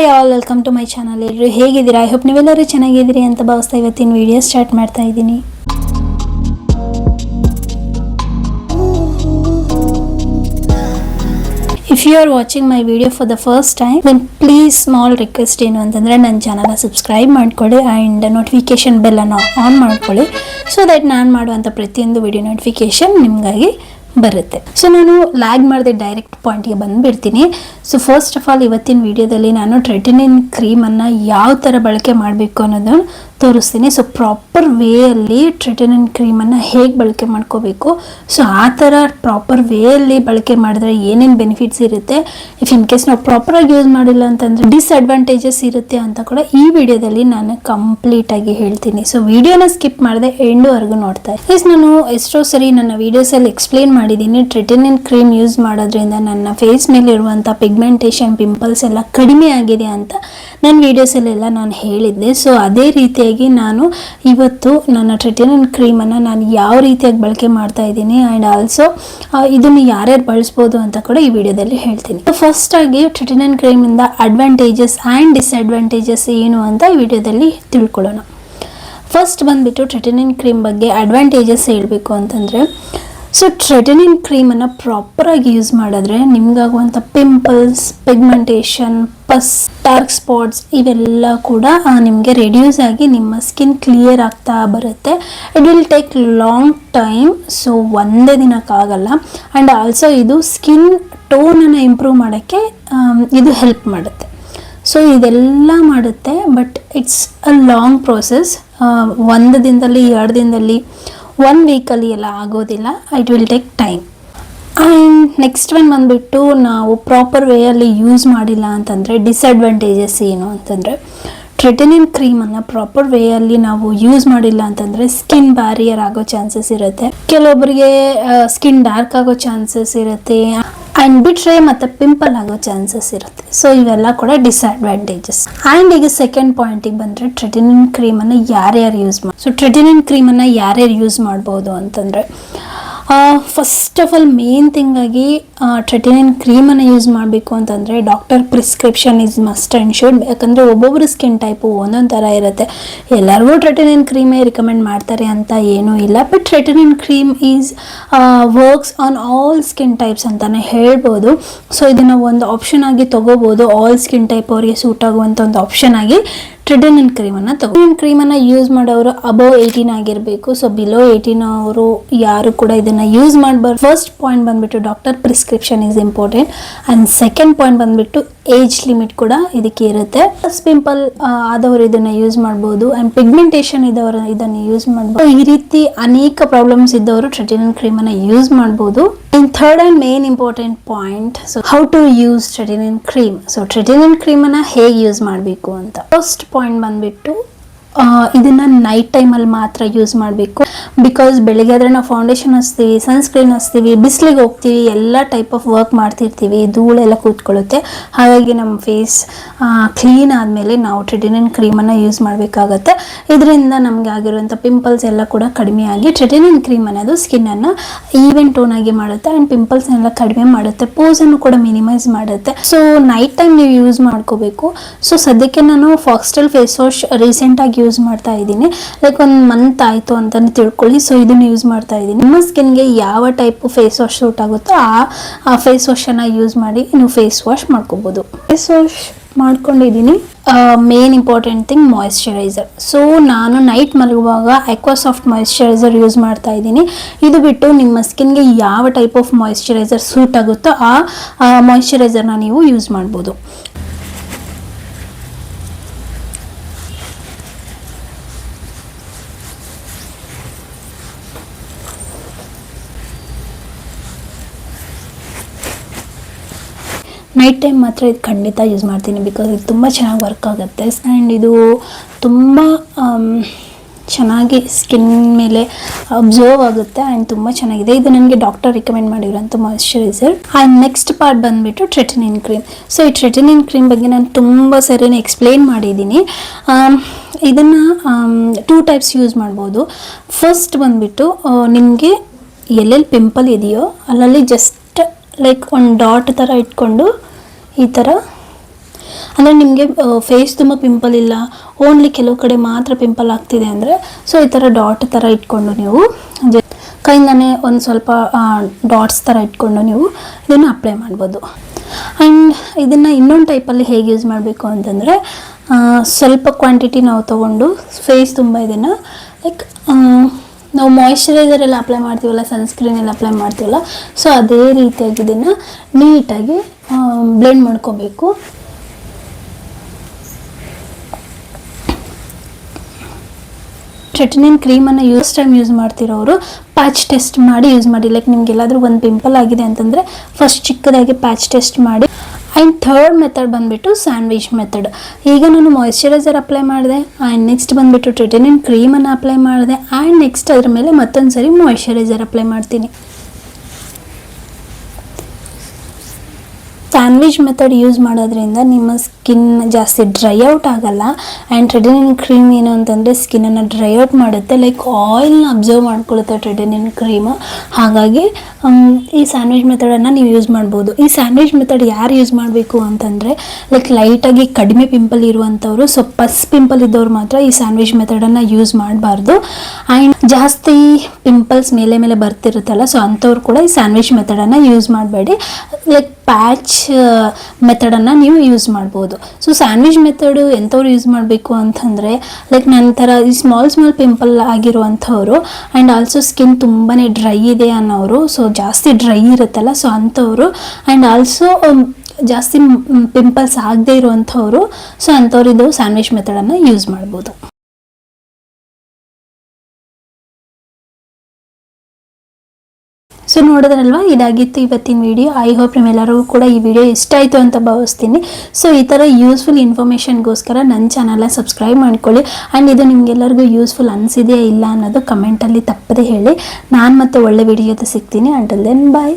Hi all welcome to my channel ಎಲ್ಲರೂ ಹೇಗಿದ್ದೀರಾ? I hope ನೀವೆಲ್ಲರೂ ಚೆನ್ನಾಗಿದ್ದೀರಿ ಅಂತ ಭಾವಿಸ್ತಾ ಇವತ್ತಿನ ವಿಡಿಯೋ ಸ್ಟಾರ್ಟ್ ಮಾಡ್ತಾ ಇದ್ದೀನಿ. If you are watching my video for the first time then please small request ಏನು ಅಂತಂದರೆ ನನ್ನ ಚಾನಲ್ನ ಸಬ್ಸ್ಕ್ರೈಬ್ ಮಾಡ್ಕೊಳ್ಳಿ ಆ್ಯಂಡ್ ನೋಟಿಫಿಕೇಷನ್ ಬೆಲ್ಲನ್ನು ಆನ್ ಮಾಡ್ಕೊಳ್ಳಿ ಸೊ ದಟ್ ನಾನು ಮಾಡುವಂಥ ಪ್ರತಿಯೊಂದು ವಿಡಿಯೋ ನೋಟಿಫಿಕೇಷನ್ ನಿಮಗಾಗಿ ಬರುತ್ತೆ. ಸೊ ನಾನು ಲ್ಯಾಗ್ ಮಾಡಿದೆ ಡೈರೆಕ್ಟ್ ಪಾಯಿಂಟ್ಗೆ ಬಂದುಬಿಡ್ತೀನಿ. ಸೊ ಫಸ್ಟ್ ಆಫ್ ಆಲ್ ಇವತ್ತಿನ ವಿಡಿಯೋದಲ್ಲಿ ನಾನು ಟ್ರೆಟಿನಿನ್ ಕ್ರೀಮನ್ನು ಯಾವ ಥರ ಬಳಕೆ ಮಾಡಬೇಕು ಅನ್ನೋದನ್ನು ತೋರಿಸ್ತೀನಿ. ಸೊ ಪ್ರಾಪರ್ ವೇಯಲ್ಲಿ ಕ್ರೀಮ್ ಕ್ರೀಮನ್ನು ಹೇಗೆ ಬಳಕೆ ಮಾಡ್ಕೋಬೇಕು? ಸೊ ಆ ಥರ ಪ್ರಾಪರ್ ವೇಯಲ್ಲಿ ಬಳಕೆ ಮಾಡಿದ್ರೆ ಏನೇನು ಬೆನಿಫಿಟ್ಸ್ ಇರುತ್ತೆ? ಇಫ್ ಇನ್ ಕೇಸ್ ನಾವು ಪ್ರಾಪರಾಗಿ ಯೂಸ್ ಮಾಡಿಲ್ಲ ಅಂತಂದರೆ ಡಿಸ್ಅಡ್ವಾಂಟೇಜಸ್ ಇರುತ್ತೆ ಅಂತ ಕೂಡ ಈ ವಿಡಿಯೋದಲ್ಲಿ ನಾನು ಕಂಪ್ಲೀಟಾಗಿ ಹೇಳ್ತೀನಿ. ಸೊ ವಿಡಿಯೋನ ಸ್ಕಿಪ್ ಮಾಡಿದೆ ಎಂಡುವರೆಗೂ ನೋಡ್ತಾ ಎಸ್ ನಾನು ಎಷ್ಟೋ ಸರಿ ನನ್ನ ವಿಡಿಯೋಸಲ್ಲಿ ಎಕ್ಸ್ಪ್ಲೇನ್ ಮಾಡಿದ್ದೀನಿ. ಟ್ರೆಟಿನಿನ್ ಕ್ರೀಮ್ ಯೂಸ್ ಮಾಡೋದ್ರಿಂದ ನನ್ನ ಫೇಸ್ ಮೇಲೆ ಇರುವಂಥ ಪಿಗ್ಮೆಂಟೇಷನ್ ಪಿಂಪಲ್ಸ್ ಎಲ್ಲ ಕಡಿಮೆ ಆಗಿದೆ ಅಂತ ನನ್ನ ವೀಡಿಯೋಸಲ್ಲೆಲ್ಲ ನಾನು ಹೇಳಿದ್ದೆ. ಸೊ ಅದೇ ರೀತಿಯಾಗಿ ನಾನು ಇವತ್ತು ನನ್ನ ಟ್ರಿಟಿನನ್ ಕ್ರೀಮನ್ನು ನಾನು ಯಾವ ರೀತಿಯಾಗಿ ಬಳಕೆ ಮಾಡ್ತಾ ಇದ್ದೀನಿ ಆ್ಯಂಡ್ ಆಲ್ಸೋ ಇದನ್ನು ಯಾರ್ಯಾರು ಬಳಸ್ಬೋದು ಅಂತ ಕೂಡ ಈ ವಿಡಿಯೋದಲ್ಲಿ ಹೇಳ್ತೀನಿ. ಫಸ್ಟ್ ಆಗಿ ಟ್ರೆಟಿನಿನ್ ಕ್ರೀಮಿಂದ ಅಡ್ವಾಂಟೇಜಸ್ ಆ್ಯಂಡ್ ಡಿಸ್ಅಡ್ವಾಂಟೇಜಸ್ ಏನು ಅಂತ ಈ ವಿಡಿಯೋದಲ್ಲಿ ತಿಳ್ಕೊಳ್ಳೋಣ. ಫಸ್ಟ್ ಬಂದುಬಿಟ್ಟು ಟ್ರೆಟಿನಿನ್ ಕ್ರೀಮ್ ಬಗ್ಗೆ ಅಡ್ವಾಂಟೇಜಸ್ ಹೇಳಬೇಕು ಅಂತಂದರೆ ಸೊ ಟ್ರೆಟಿನಿನ್ ಕ್ರೀಮನ್ನು ಪ್ರಾಪರಾಗಿ ಯೂಸ್ ಮಾಡಿದ್ರೆ ನಿಮಗಾಗುವಂಥ pimples pigmentation pus dark spots ಇವೆಲ್ಲ ಕೂಡ ನಿಮಗೆ ರೆಡ್ಯೂಸ್ ಆಗಿ ನಿಮ್ಮ ಸ್ಕಿನ್ ಕ್ಲಿಯರ್ ಆಗ್ತಾ ಬರುತ್ತೆ. It will take long time so ಒಂದೇ ದಿನಕ್ಕಾಗಲ್ಲ ಆ್ಯಂಡ್ ಆಲ್ಸೋ ಇದು ಸ್ಕಿನ್ ಟೋನನ್ನು ಇಂಪ್ರೂವ್ ಮಾಡೋಕ್ಕೆ ಇದು ಹೆಲ್ಪ್ ಮಾಡುತ್ತೆ. ಸೊ ಇದೆಲ್ಲ ಮಾಡುತ್ತೆ but it's a long process ಒಂದು ದಿನದಲ್ಲಿ, ಎರಡು ದಿನದಲ್ಲಿ ಒನ್ ವೀಕಲ್ಲಿ ಎಲ್ಲ ಆಗೋದಿಲ್ಲ. It will take time and next one ಬಂದುಬಿಟ್ಟು ನಾವು ಪ್ರಾಪರ್ ವೇಯಲ್ಲಿ ಯೂಸ್ ಮಾಡಿಲ್ಲ ಅಂತಂದರೆ ಡಿಸ್ಅಡ್ವಾಂಟೇಜಸ್ ಏನು ಅಂತಂದರೆ ಟ್ರೆಟನಿನ್ ಕ್ರೀಮನ್ನು ಪ್ರಾಪರ್ ವೇಯಲ್ಲಿ ನಾವು ಯೂಸ್ ಮಾಡಿಲ್ಲ ಅಂತಂದರೆ ಸ್ಕಿನ್ ಬ್ಯಾರಿಯರ್ ಆಗೋ ಚಾನ್ಸಸ್ ಇರುತ್ತೆ. ಕೆಲವೊಬ್ಬರಿಗೆ ಸ್ಕಿನ್ ಡಾರ್ಕ್ ಆಗೋ ಚಾನ್ಸಸ್ ಇರುತ್ತೆ. ಆ್ಯಂಡ್ ಬಿಟ್ರೆ ಮತ್ತು ಪಿಂಪಲ್ ಆಗೋ ಚಾನ್ಸಸ್ ಇರುತ್ತೆ. ಸೊ ಇವೆಲ್ಲ ಕೂಡ ಡಿಸ್ಅಡ್ವಾಂಟೇಜಸ್ ಆ್ಯಂಡ್ ಈಗ ಸೆಕೆಂಡ್ ಪಾಯಿಂಟಿಗೆ ಬಂದರೆ ಟ್ರೆಟಿನಿನ್ ಕ್ರೀಮನ್ನು ಯಾರ್ಯಾರು ಯೂಸ್ ಮಾಡಿ ಸೊ ಟ್ರೆಟಿನಿನ್ ಕ್ರೀಮನ್ನು ಯಾರ್ಯಾರು ಯೂಸ್ ಮಾಡ್ಬೋದು ಅಂತಂದರೆ ಫಸ್ಟ್ ಆಫ್ ಆಲ್ ಮೇನ್ ಆಗಿ ಟ್ರೆಟಿನಿನ್ ಕ್ರೀಮನ್ನು ಯೂಸ್ ಮಾಡಬೇಕು ಅಂತಂದರೆ doctor prescription is must and should ಯಾಕಂದರೆ ಒಬ್ಬೊಬ್ಬರು ಸ್ಕಿನ್ ಟೈಪು ಒಂದೊಂದು ಥರ ಇರುತ್ತೆ. ಎಲ್ಲರಿಗೂ ಟ್ರೆಟಿನಿನ್ ಕ್ರೀಮೇ ರಿಕಮೆಂಡ್ ಮಾಡ್ತಾರೆ ಅಂತ ಏನೂ ಇಲ್ಲ. But tretinoin cream is works on all skin types ಅಂತಲೇ ಹೇಳ್ಬೋದು. ಸೊ ಇದನ್ನು ಒಂದು ಆಪ್ಷನ್ ಆಗಿ ತೊಗೋಬೋದು. ಆಲ್ ಸ್ಕಿನ್ ಟೈಪ್ ಅವರಿಗೆ ಸೂಟ್ ಆಗುವಂಥ ಒಂದು ಆಪ್ಷನ್ ಆಗಿ ಟ್ರೆಟಿನಿನ್ ಕ್ರೀಮನ್ನು ತಗೊಂಡು ಕ್ರೀಮನ್ನು ಯೂಸ್ ಮಾಡೋರು ಅಬೌವ್ ಏಯ್ಟೀನ್ ಆಗಿರಬೇಕು. ಸೊ ಬಿಲೋ ಏಯ್ಟೀನ್ ಅವರು ಯಾರು ಕೂಡ ಇದನ್ನು ಯೂಸ್ ಮಾಡಬಾರ್ದು. ಫಸ್ಟ್ ಪಾಯಿಂಟ್ ಬಂದುಬಿಟ್ಟು doctor prescription is important and second point ಬಂದುಬಿಟ್ಟು ಏಜ್ ಲಿಮಿಟ್ ಕೂಡ ಇದಕ್ಕೆ ಇರುತ್ತೆ. ಪಿಂಪಲ್ ಆದವರು ಇದನ್ನು ಯೂಸ್ ಮಾಡ್ಬೋದು. ಆ್ಯಂಡ್ ಪಿಗ್ಮೆಂಟೇಷನ್ ಇದ್ದವರು ಇದನ್ನು ಯೂಸ್ ಮಾಡ್ಬೋದು. ಈ ರೀತಿ ಅನೇಕ ಪ್ರಾಬ್ಲಮ್ಸ್ ಇದ್ದವರು ಟ್ರೆಟಿನನ್ ಕ್ರೀಮನ್ನು ಯೂಸ್ ಮಾಡ್ಬೋದು. And third and main important point so how to use tretinoin cream so tretinoin ಕ್ರೀಮನ್ನು ಹೇಗೆ ಯೂಸ್ ಮಾಡಬೇಕು ಅಂತ. ಫಸ್ಟ್ ಪಾಯಿಂಟ್ ಬಂದುಬಿಟ್ಟು ಇದನ್ನು ನೈಟ್ ಟೈಮಲ್ಲಿ ಮಾತ್ರ ಯೂಸ್ ಮಾಡಬೇಕು. ಬಿಕಾಸ್ ಬೆಳಿಗ್ಗೆ ಆದರೆ ನಾವು ಫೌಂಡೇಶನ್ ಹಚ್ತೀವಿ ಸನ್ಸ್ಕ್ರೀನ್ ಹಚ್ತೀವಿ, ಬಿಸಿಲಿಗೆ ಹೋಗ್ತೀವಿ, ಎಲ್ಲ ಟೈಪ್ ಆಫ್ ವರ್ಕ್ ಮಾಡ್ತಿರ್ತೀವಿ, ಧೂಳೆಲ್ಲ ಕೂತ್ಕೊಳ್ಳುತ್ತೆ. ಹಾಗಾಗಿ ನಮ್ಮ ಫೇಸ್ ಕ್ಲೀನ್ ಆದಮೇಲೆ ನಾವು ಟ್ರೆಟಿನಿನ್ ಕ್ರೀಮನ್ನು ಯೂಸ್ ಮಾಡಬೇಕಾಗತ್ತೆ. ಇದರಿಂದ ನಮಗೆ ಆಗಿರುವಂಥ ಪಿಂಪಲ್ಸ್ ಎಲ್ಲ ಕೂಡ ಕಡಿಮೆ ಆಗಿ ಟ್ರೆಟಿನಿನ್ ಕ್ರೀಮ್ ಅನ್ನೋದು ಸ್ಕಿನ್ನನ್ನು ಈವೆನ್ ಟೋನ್ ಆಗಿ ಮಾಡುತ್ತೆ ಆ್ಯಂಡ್ ಪಿಂಪಲ್ಸ್ನೆಲ್ಲ ಕಡಿಮೆ ಮಾಡುತ್ತೆ ಪೋಸನ್ನು ಕೂಡ ಮಿನಿಮೈಸ್ ಮಾಡುತ್ತೆ. ಸೊ ನೈಟ್ ಟೈಮ್ ನೀವು ಯೂಸ್ ಮಾಡ್ಕೋಬೇಕು. ಸೊ ಸದ್ಯಕ್ಕೆ ನಾನು ಫಾಕ್ಸ್ಟೆಲ್ ಫೇಸ್ ವಾಶ್ ರೀಸೆಂಟಾಗಿ ಯೂಸ್ ಮಾಡ್ತಾ ಇದ್ದೀನಿ. ಲೈಕ್ ಒಂದು ಮಂತ್ ಆಯಿತು ಅಂತಲೇ ತಿಳ್ಕೊಳ್ಳಿ. ಸೊ ಇದನ್ನು ಯೂಸ್ ಮಾಡ್ತಾ ಇದ್ದೀನಿ. ನಿಮ್ಮ ಸ್ಕಿನ್ಗೆ ಯಾವ ಟೈಪ್ ಫೇಸ್ ವಾಶ್ ಸೂಟ್ ಆಗುತ್ತೋ ಆ ಫೇಸ್ ವಾಶನ್ನು ಯೂಸ್ ಮಾಡಿ ನೀವು ಫೇಸ್ ವಾಶ್ ಮಾಡ್ಕೋಬೋದು. ಫೇಸ್ ವಾಶ್ ಮಾಡ್ಕೊಂಡಿದ್ದೀನಿ. Main important thing moisturiser so ನಾನು ನೈಟ್ ಮಲಗುವಾಗ ಎಕ್ವಾಸಾಫ್ಟ್ ಮಾಯಿಶ್ಚರೈಸರ್ ಯೂಸ್ ಮಾಡ್ತಾ ಇದ್ದೀನಿ. ಇದು ಬಿಟ್ಟು ನಿಮ್ಮ ಸ್ಕಿನ್ಗೆ ಯಾವ ಟೈಪ್ ಆಫ್ ಮಾಯಿಶ್ಚರೈಸರ್ ಸೂಟ್ ಆಗುತ್ತೋ ಆ ಮಾಯಿಶ್ಚರೈಸರ್ನ ನೀವು ಯೂಸ್ ಮಾಡ್ಬೋದು. ನೈಟ್ ಟೈಮ್ ಮಾತ್ರ ಇದು ಖಂಡಿತ ಯೂಸ್ ಮಾಡ್ತೀನಿ ಬಿಕಾಸ್ ಇದು ತುಂಬ ಚೆನ್ನಾಗಿ ವರ್ಕ್ ಆಗುತ್ತೆ. ಆ್ಯಂಡ್ ಇದು ತುಂಬ ಚೆನ್ನಾಗಿ ಸ್ಕಿನ್ ಮೇಲೆ ಅಬ್ಸರ್ವ್ ಆಗುತ್ತೆ ಆ್ಯಂಡ್ ತುಂಬ ಚೆನ್ನಾಗಿದೆ. ಇದು ನನಗೆ ಡಾಕ್ಟರ್ ರಿಕಮೆಂಡ್ ಮಾಡಿರೋಂಥ ಮಾಯಿಶ್ಚರೈಸರ್ ಆ್ಯಂಡ್ ನೆಕ್ಸ್ಟ್ ಪಾರ್ಟ್ ಬಂದುಬಿಟ್ಟು ಟ್ರೆಟಿನಿನ್ ಕ್ರೀಮ್ ಸೊ ಈ ಟ್ರೆಟಿನಿನ್ ಕ್ರೀಮ್ ಬಗ್ಗೆ ನಾನು ತುಂಬ ಸರಿನೇ ಎಕ್ಸ್ಪ್ಲೇನ್ ಮಾಡಿದ್ದೀನಿ. ಇದನ್ನು ಟೂ ಟೈಪ್ಸ್ ಯೂಸ್ ಮಾಡ್ಬೋದು. ಫಸ್ಟ್ ಬಂದುಬಿಟ್ಟು ನಿಮಗೆ ಎಲ್ಲೆಲ್ಲಿ ಪಿಂಪಲ್ ಇದೆಯೋ ಅಲ್ಲಲ್ಲಿ ಜಸ್ಟ್ ಲೈಕ್ ಒಂದು ಡಾಟ್ ಥರ ಇಟ್ಕೊಂಡು ಈ ಥರ ಅಂದರೆ ನಿಮಗೆ ಫೇಸ್ ತುಂಬ ಪಿಂಪಲ್ ಇಲ್ಲ ಓನ್ಲಿ ಕೆಲವು ಕಡೆ ಮಾತ್ರ ಪಿಂಪಲ್ ಆಗ್ತಿದೆ ಅಂದರೆ ಸೊ ಈ ಥರ ಡಾಟ್ ಥರ ಇಟ್ಕೊಂಡು ನೀವು ಕೈಯಿಂದನೇ ಒಂದು ಸ್ವಲ್ಪ ಡಾಟ್ಸ್ ಥರ ಇಟ್ಕೊಂಡು ನೀವು ಇದನ್ನು ಅಪ್ಲೈ ಮಾಡ್ಬೋದು. ಆ್ಯಂಡ್ ಇದನ್ನು ಇನ್ನೊಂದು ಟೈಪಲ್ಲಿ ಹೇಗೆ ಯೂಸ್ ಮಾಡಬೇಕು ಅಂತಂದರೆ ಸ್ವಲ್ಪ ಕ್ವಾಂಟಿಟಿ ನಾವು ತೊಗೊಂಡು ಫೇಸ್ ತುಂಬ ಇದನ್ನು ಲೈಕ್ ನಾವು ಮಾಯಿಶ್ಚರೈಸರ್ ಎಲ್ಲ ಅಪ್ಲೈ ಮಾಡ್ತೀವಲ್ಲ ಸನ್ಸ್ಕ್ರೀನ್ ಎಲ್ಲ ಅಪ್ಲೈ ಮಾಡ್ತೀವಲ್ಲ ಸೊ ಅದೇ ರೀತಿಯಾಗಿ ಇದನ್ನು ನೀಟಾಗಿ ಬ್ಲೆಂಡ್ ಮಾಡ್ಕೋಬೇಕು. ಟ್ರೆಟಿನಿನ್ ಕ್ರೀಮನ್ನು ಯೂಸ್ ಟೈಮ್ ಯೂಸ್ ಮಾಡ್ತಿರೋರು ಪ್ಯಾಚ್ ಟೆಸ್ಟ್ ಮಾಡಿ ಯೂಸ್ ಮಾಡಿ. ಲೈಕ್ ನಿಮ್ಗೆ ಎಲ್ಲಾದರೂ ಒಂದು ಪಿಂಪಲ್ ಆಗಿದೆ ಅಂತಂದರೆ ಫಸ್ಟ್ ಚಿಕ್ಕದಾಗಿ ಪ್ಯಾಚ್ ಟೆಸ್ಟ್ ಮಾಡಿ ಥರ್ಡ್ ಮೆಥಡ್ ಬಂದುಬಿಟ್ಟು ಸ್ಯಾಂಡ್ವಿಚ್ ಮೆಥಡ್ ಈಗ ನಾನು ಮಾಯಿಶ್ಚರೈಸರ್ ಅಪ್ಲೈ ಮಾಡಿದೆ ಆ್ಯಂಡ್ ನೆಕ್ಸ್ಟ್ ಬಂದುಬಿಟ್ಟು ಟ್ರಿಟಿನಿನ್ ಕ್ರೀಮನ್ನು ಅಪ್ಲೈ ಮಾಡಿದೆ ಆ್ಯಂಡ್ ನೆಕ್ಸ್ಟ್ ಅದ್ರ ಮೇಲೆ ಮತ್ತೊಂದು ಸರಿ ಮಾಯಿಶ್ಚರೈಸರ್ ಅಪ್ಲೈ ಮಾಡ್ತೀನಿ. ಸ್ಯಾಂಡ್ವಿಚ್ ಮೆಥಡ್ ಯೂಸ್ ಮಾಡೋದ್ರಿಂದ ನಿಮ್ಮ ಸ್ಕಿನ್ ಜಾಸ್ತಿ ಡ್ರೈ ಔಟ್ ಆಗಲ್ಲ ಆ್ಯಂಡ್ ಟ್ರೆಡಿನಿನ್ ಕ್ರೀಮ್ ಏನು ಅಂತಂದರೆ ಸ್ಕಿನ್ನನ್ನು ಡ್ರೈ ಔಟ್ ಮಾಡುತ್ತೆ. ಲೈಕ್ ಆಯಿಲ್ನ ಅಬ್ಸರ್ವ್ ಮಾಡ್ಕೊಳ್ಳುತ್ತೆ ಟ್ರೆಡಿನಿನ್ ಕ್ರೀಮ್ ಹಾಗಾಗಿ ಈ ಸ್ಯಾಂಡ್ವಿಚ್ ಮೆಥಡನ್ನು ನೀವು ಯೂಸ್ ಮಾಡ್ಬೋದು. ಈ ಸ್ಯಾಂಡ್ವಿಚ್ ಮೆಥಡ್ ಯಾರು ಯೂಸ್ ಮಾಡಬೇಕು ಅಂತಂದರೆ ಲೈಕ್ ಲೈಟಾಗಿ ಕಡಿಮೆ ಪಿಂಪಲ್ ಇರುವಂಥವ್ರು ಸೊ ಪಸ್ ಪಿಂಪಲ್ ಇದ್ದವ್ರು ಮಾತ್ರ ಈ ಸ್ಯಾಂಡ್ವಿಚ್ ಮೆಥಡನ್ನು ಯೂಸ್ ಮಾಡಬಾರ್ದು. ಆ್ಯಂಡ್ ಜಾಸ್ತಿ ಪಿಂಪಲ್ಸ್ ಮೇಲೆ ಮೇಲೆ ಬರ್ತಿರುತ್ತಲ್ಲ ಸೊ ಅಂಥವ್ರು ಕೂಡ ಈ ಸ್ಯಾಂಡ್ವಿಚ್ ಮೆಥಡನ್ನು ಯೂಸ್ ಮಾಡಬೇಡಿ. ಲೈಕ್ ಪ್ಯಾಚ್ ಮೆಥಡನ್ನು ನೀವು ಯೂಸ್ ಮಾಡ್ಬೋದು. ಸೊ ಸ್ಯಾಂಡ್ವಿಚ್ ಮೆಥಡು ಎಂಥವ್ರು ಯೂಸ್ ಮಾಡಬೇಕು ಅಂತಂದರೆ ಲೈಕ್ ನಂತರ ಈ ಸ್ಮಾಲ್ ಸ್ಮಾಲ್ ಪಿಂಪಲ್ ಆಗಿರುವಂಥವ್ರು ಆ್ಯಂಡ್ ಆಲ್ಸೋ ಸ್ಕಿನ್ ತುಂಬಾ ಡ್ರೈ ಇದೆ ಅನ್ನೋರು ಸೊ ಜಾಸ್ತಿ ಡ್ರೈ ಇರುತ್ತಲ್ಲ ಸೊ ಅಂಥವ್ರು ಆ್ಯಂಡ್ ಆಲ್ಸೋ ಜಾಸ್ತಿ ಪಿಂಪಲ್ಸ್ ಆಗದೇ ಇರುವಂಥವ್ರು ಸೊ ಅಂಥವ್ರು ಇದು ಸ್ಯಾಂಡ್ವಿಚ್ ಮೆಥಡನ್ನು ಯೂಸ್ ಮಾಡ್ಬೋದು. ಸೊ ನೋಡಿದ್ರಲ್ವಾ? ಇದಾಗಿತ್ತು ಇವತ್ತಿನ ವಿಡಿಯೋ ಐ ಹೋಪ್ ನಿಮ್ಮೆಲ್ಲರಿಗೂ ಕೂಡ ಈ ವಿಡಿಯೋ ಇಷ್ಟ ಆಯಿತು ಅಂತ ಭಾವಿಸ್ತೀನಿ. ಸೊ ಈ ಥರ ಯೂಸ್ಫುಲ್ ಇನ್ಫಾರ್ಮೇಷನ್ಗೋಸ್ಕರ ನನ್ನ ಚಾನಲ್ನ ಸಬ್ಸ್ಕ್ರೈಬ್ ಮಾಡ್ಕೊಳ್ಳಿ. ಆ್ಯಂಡ್ ಇದು ನಿಮಗೆಲ್ಲರಿಗೂ ಯೂಸ್ಫುಲ್ ಅನಿಸಿದೆಯಾ ಇಲ್ಲ ಅನ್ನೋದು ಕಮೆಂಟಲ್ಲಿ ತಪ್ಪದೆ ಹೇಳಿ. ನಾನು ಮತ್ತೆ ಒಳ್ಳೆ ವಿಡಿಯೋದು ಸಿಗ್ತೀನಿ. Until then bye